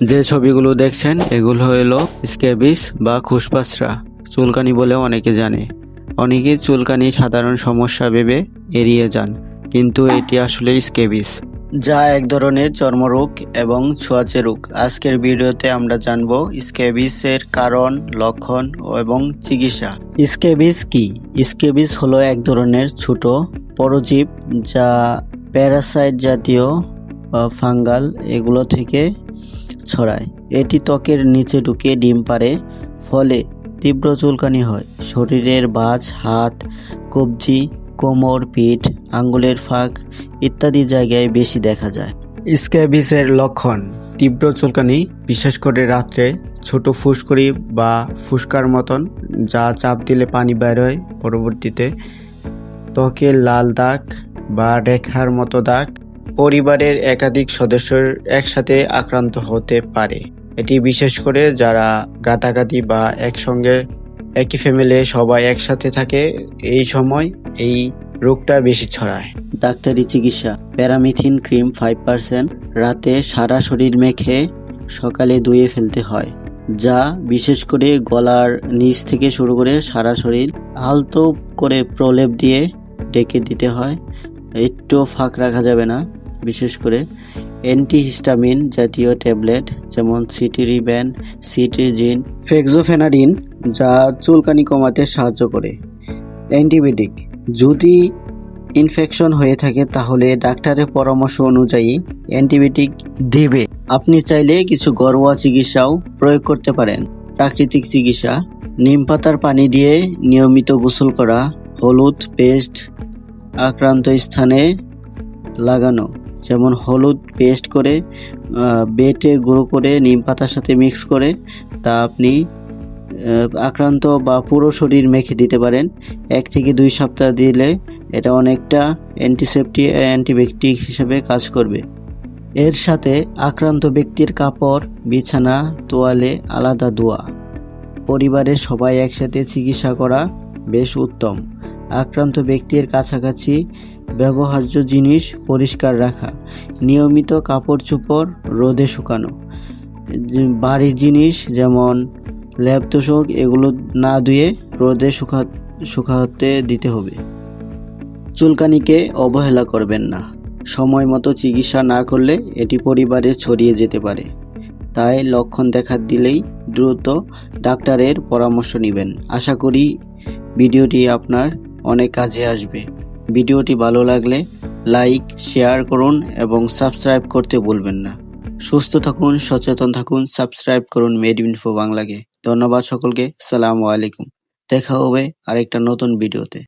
যে ছবিগুলো দেখছেন, এগুলো হলো স্ক্যাবিস বা খুসপাসরা চুলকানি বলে অনেকে জানে। অনেকে চুলকানি সাধারণ সমস্যা ভেবে এড়িয়ে যান, কিন্তু এটি আসলে স্ক্যাবিস যা এক ধরনের চর্মরোগ এবং ছোঁয়াচে রোগ। আজকের ভিডিওতে আমরা জানব স্ক্যাবিসের কারণ, লক্ষণ এবং চিকিৎসা। স্ক্যাবিস কি? স্ক্যাবিস হলো এক ধরনের ছোট পরজীব যা প্যারাসাইট জাতীয় ফাঙ্গাল এগুলো থেকে ছড়ায়। এটি ত্বকের নিচে ঢুকে ডিম পারে ফলে তীব্র চুলকানি হয়। শরীরের বাজ, হাত, কবজি, কোমর, পিঠ, আঙ্গুলের ফাঁক ইত্যাদি জায়গায় বেশি দেখা যায়। স্ক্যাবিসের লক্ষণ, তীব্র চুলকানি, বিশেষ করে রাত্রে ছোট ফুসকুড়ি বা ফুসকার মতন, যা চাপ দিলে পানি বের হয়। পরবর্তীতে ত্বকে লাল দাগ বা রেখার মতো দাগ পরিবারের একাধিক সদস্যের একসাথে আক্রান্ত হতে পারে। এটি বিশেষ করে যারা গাতাগাতি বা একসঙ্গে একই ফ্যামিলি সবাই একসাথে থাকে, এই সময় এই রোগটা বেশি ছড়ায়। ডাক্তারি চিকিৎসা, প্যারামিথিন ক্রিম ফাইভ পার্সেন্ট রাতে সারা শরীর মেখে সকালে ধুয়ে ফেলতে হয়, যা বিশেষ করে গলার নিচ থেকে শুরু করে সারা শরীর আলতো করে প্রলেপ দিয়ে ডেকে দিতে হয়। একটু ফাঁক রাখা যাবে না। বিশেষ করে অ্যান্টিহিস্টামিন জাতীয় ট্যাবলেট, যেমন সিটিরিব্যান সিটিজিন ফেক্সোফেনাডিন যা চুলকানি কমাতে সাহায্য করে। অ্যান্টিবায়োটিক। যদি ইনফেকশন হয়ে থাকে, তাহলে ডাক্তারের পরামর্শ অনুযায়ী অ্যান্টিবায়োটিক দেবে। আপনি চাইলে কিছু ঘরোয়া চিকিৎসাও প্রয়োগ করতে পারেন। প্রাকৃতিক চিকিৎসা। নিম পাতার পানি দিয়ে নিয়মিত গোসল করা, হলুদ পেস্ট আক্রান্ত স্থানে লাগানো। যেমন হলুদ পেস্ট করে বেটে গুঁড়ো করে, নিম পাতার সাথে মিক্স করে, তা আপনি আক্রান্ত বা পুরো শরীর মেখে দিতে পারেন। এক থেকে দুই সপ্তাহ দিলে এটা অনেকটা অ্যান্টিসেপটিক অ্যান্টিবায়োটিক হিসেবে কাজ করবে। এর সাথে আক্রান্ত ব্যক্তির কাপড়, বিছানা, তোয়ালে আলাদা ধোয়া পরিবারের সবাই একসাথে চিকিৎসা করা বেশ উত্তম। আক্রান্ত ব্যক্তির কাছাকাছি ব্যবহার্য জিনিস পরিষ্কার রাখা, নিয়মিত কাপড় চোপড় রোদে শুকানো বাড়ির জিনিস যেমন ল্যাব তোষক এগুলো না ধুয়ে রোদে শুকা, শুকাতে দিতে হবে। চুলকানিকে অবহেলা করবেন না। সময় মতো চিকিৎসা না করলে এটি পরিবারে ছড়িয়ে যেতে পারে। তাই লক্ষণ দেখা দিলেই দ্রুত ডাক্তারের পরামর্শ নেবেন। আশা করি ভিডিওটি আপনার অনেক কাজে আসবে। ভিডিওটি ভালো লাগলে লাইক, শেয়ার করুন এবং সাবস্ক্রাইব করতে ভুলবেন না। সুস্থ থাকুন, সচেতন থাকুন, সাবস্ক্রাইব করুন মেড ইনফো বাংলাকে। ধন্যবাদ সকলকে, সালামু আলাইকুম। দেখা হবে আরেকটা নতুন ভিডিওতে।